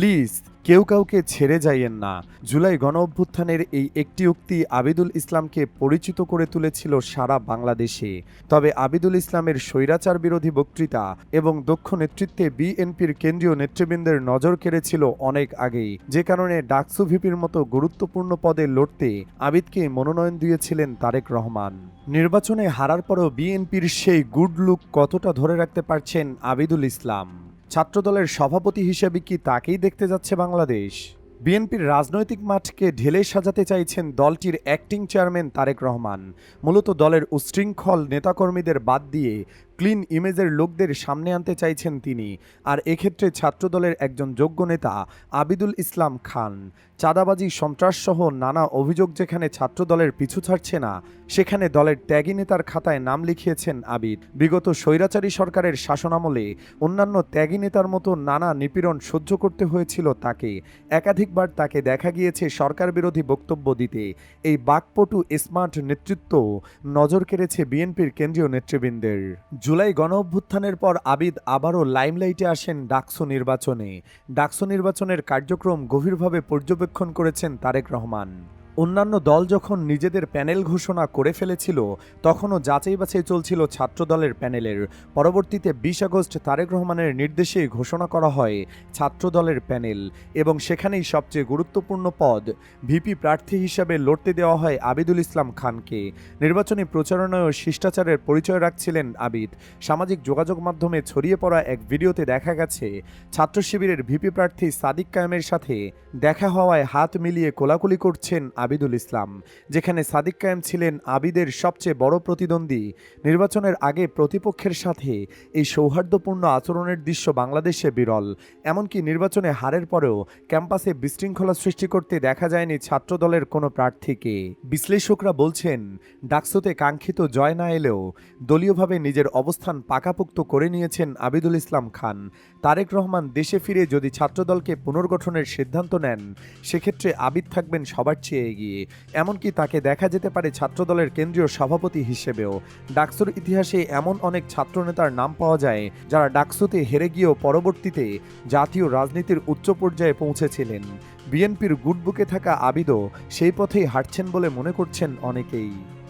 Please, কেউ কাউকে ছেড়ে যাইয়েন না। জুলাই গণ অভ্যুত্থানের এই একটি উক্তি আবিদুল ইসলামকে পরিচিত করে তুলেছিল সারা বাংলাদেশে। তবে আবিদুল ইসলামের স্বৈরাচার বিরোধী বক্তৃতা এবং দক্ষ নেতৃত্বে বিএনপির কেন্দ্রীয় নেতৃবৃন্দের নজর কেড়েছিল অনেক আগেই। যে কারণে ডাকসু ভিপির মতো গুরুত্বপূর্ণ পদে লড়তে আবিদকে মনোনয়ন দিয়েছিলেন তারেক রহমান। নির্বাচনে হারার পরও বিএনপির সেই গুড লুক কতটা ধরে রাখতে পারছেন আবিদুল ইসলাম? ছাত্রদলের সভাপতি হিসেবে কি তাকেই দেখতে যাচ্ছে বাংলাদেশ? বিএনপির রাজনৈতিক মাঠকে ঢেলে সাজাতে চাইছেন দলটির অ্যাক্টিং চেয়ারম্যান তারেক রহমান। মূলত দলের উচ্ছৃঙ্খল নেতাকর্মীদের বাদ দিয়ে ক্লিন ইমেজের লোকদের সামনে আনতে চাইছেন তিনি। আর এক্ষেত্রে ছাত্রদলের একজন যোগ্য নেতা আবিদুল ইসলাম খান। চাঁদাবাজি, সন্ত্রাসসহ নানা অভিযোগ যেখানে ছাত্রদলের পিছু ছাড়ছে না, সেখানে দলের ত্যাগী নেতার খাতায় নাম লিখিয়েছেন আবিদ। বিগত স্বৈরাচারী সরকারের শাসনামলে অন্যান্য ত্যাগী নেতার মতো নানা নিপীড়ন সহ্য করতে হয়েছিল তাকে। একাধিকবার তাকে দেখা গিয়েছে সরকার বিরোধী বক্তব্য দিতে। এই বাকপটু স্মার্ট নেতৃত্ব নজর কেড়েছে বিএনপির কেন্দ্রীয় নেতৃবৃন্দের। জুলাই গণ অভ্যুত্থানের পর আবিদ আবারও লাইমলাইটে আসেন ডাকসু নির্বাচনে। ডাকসু নির্বাচনের কার্যক্রম গভীরভাবে পর্যবেক্ষণ করেছেন তারেক রহমান। অন্যান্য দল যখন নিজেদের প্যানেল ঘোষণা করে ফেলেছিল, তখনও যাচাই বাছাই চলছিল ছাত্রদলের প্যানেলের। পরবর্তীতে বিশ আগস্ট তারেক রহমানের নির্দেশে ঘোষণা করা হয় ছাত্রদলের প্যানেল এবং সেখানেই সবচেয়ে গুরুত্বপূর্ণ পদ ভিপি প্রার্থী হিসাবে লড়তে দেওয়া হয় আবিদুল ইসলাম খানকে। নির্বাচনী প্রচারণায় শিষ্টাচারের পরিচয় রাখছিলেন আবিদ। সামাজিক যোগাযোগ মাধ্যমে ছড়িয়ে পড়া এক ভিডিওতে দেখা গেছে ছাত্র শিবিরের ভিপি প্রার্থী সাদিক কায়েমের সাথে দেখা হওয়ায় হাত মিলিয়ে কোলাকুলি করছেন আবিদুল ইসলাম, যেখানে সাদিক কায়েম ছিলেন আবিদের সবচেয়ে বড় প্রতিদ্বন্দ্বী। নির্বাচনের আগে প্রতিপক্ষের সাথে এই সৌহার্দ্যপূর্ণ আচরণের দৃশ্য বাংলাদেশে বিরল। এমনকি নির্বাচনে হারের পরেও ক্যাম্পাসে বিশৃঙ্খলা সৃষ্টি করতে দেখা যায়নি ছাত্রদলের কোনো প্রার্থীকে। বিশ্লেষকরা বলছেন, ডাকসুতে কাঙ্ক্ষিত জয় না এলেও দলীয়ভাবে নিজের অবস্থান পাকাপোক্ত করে নিয়েছেন আবিদুল ইসলাম খান। তারেক রহমান দেশে ফিরে যদি ছাত্রদলকে পুনর্গঠনের সিদ্ধান্ত নেন, সেক্ষেত্রে আবিদ থাকবেন সবার চেয়ে এগিয়ে। এমনকি তাকে দেখা যেতে পারে ছাত্রদলের কেন্দ্রীয় সভাপতি হিসেবেও। ডাকসুর ইতিহাসে এমন অনেক ছাত্রনেতার নাম পাওয়া যায়, যারা ডাকসুতে হেরে গিয়েও পরবর্তীতে জাতীয় রাজনীতির উচ্চ পর্যায়ে পৌঁছেছিলেন। বিএনপির গুডবুকে থাকা আবিদও সেই পথেই হাঁটছেন বলে মনে করছেন অনেকেই।